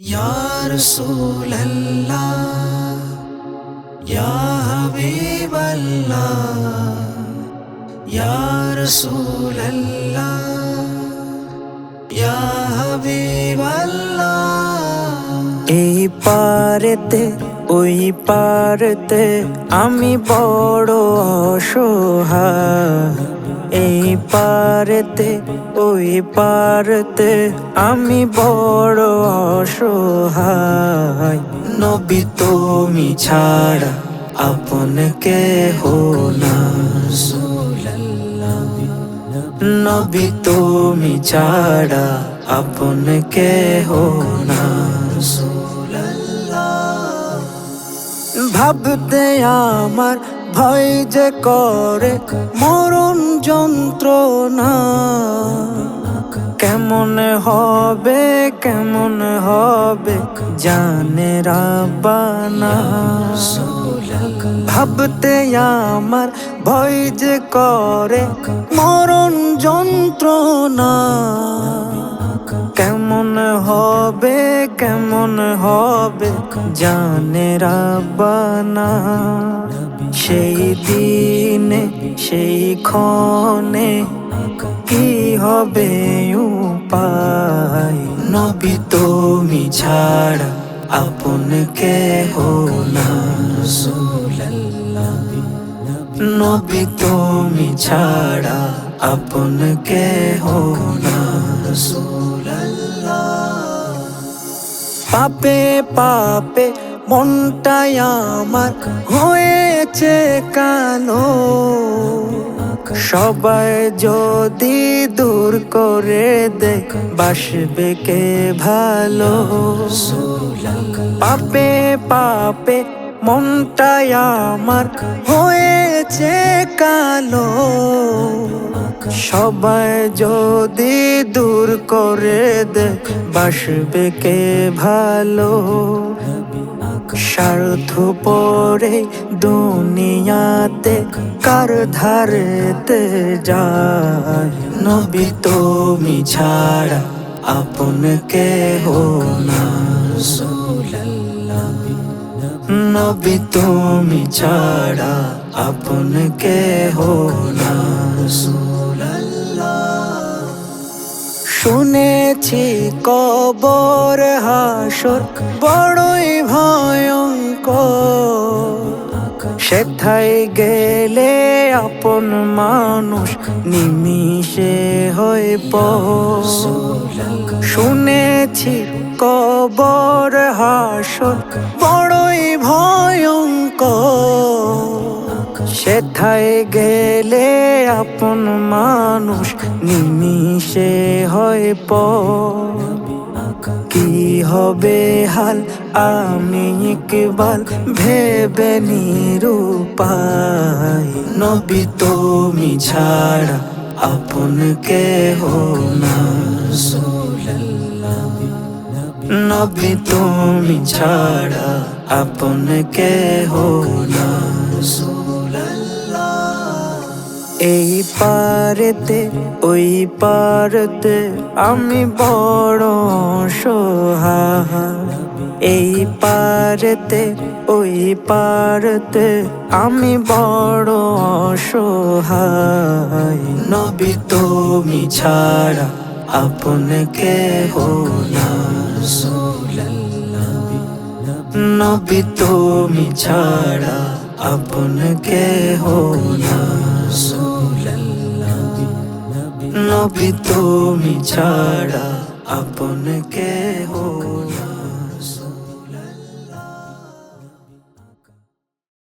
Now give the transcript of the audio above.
يا رسول الله يا حبيب الله يا رسول الله يا حبيب الله এই পারেতে ওই পারেতে আমি বড় অসহায় এই পারেতে, ওই পারেতে আমি বড় অসহায়। নবী তুমি ছাড়া আপন কে হো না। নবী তুমি ছাড়া আপন কে হো না। ভাবতে আমার ভয় যে করে মরণ যন্ত্রণা। কেমন হবে কেমন হবে জানে রাবানা। ভাবতে আমার ভয় যে করে মরণ যন্ত্রণা। কেমন হবে কেমন হবে জানে রাবানা। সেই দিনে, সেই ক্ষণে কি হবে উপায়? নবী তুমি ছাড়া আপন কে না। নবী তুমি ছাড়া আপন কে না। পাপে পাপে মনটাই আমার হয়েছে কালো। সবাই যদি দূর করে দেখ বাসবে কে ভালো। পাপে পাপে মনটাই আমার হয়েছে কালো। সবাই যদি দূর করে দেখ বাসবে কে ভালো। স্বার্থ পরে দুনিয়াতে কার ধারেতে যায়? নবী তুমি ছাড়া আপন কে হো না। নবী তুমি ছাড়া আপন কে হো না। শুনেছি কবর হাসর, বড়ই ভয়ঙ্কর। সেথায় গেলে আপন মানুষ নিমিষে হয়ে শুনেছি কবর হাসর, বড়ই ভয়ঙ্কর। সেথায় গেলে আপন মানুষ নিমিষে হয় প কি হবে হাল? আমি ইকবাল ভেবে নিরুপায়। নবী তুমি ছাড়া আপন কে হো না। নবী তুমি ছাড়া আপন কে হো না। এই পারেতে, ওই পারতে আমি বড় সোহায় এই পারেতে, ওই পারতে আমি বড় সোহায় নবী তুমি ছাড়া আপন কে না। নবী তুমি ছাড়া আপন কে না। নবী তুমি ছাড়া আপন কে হো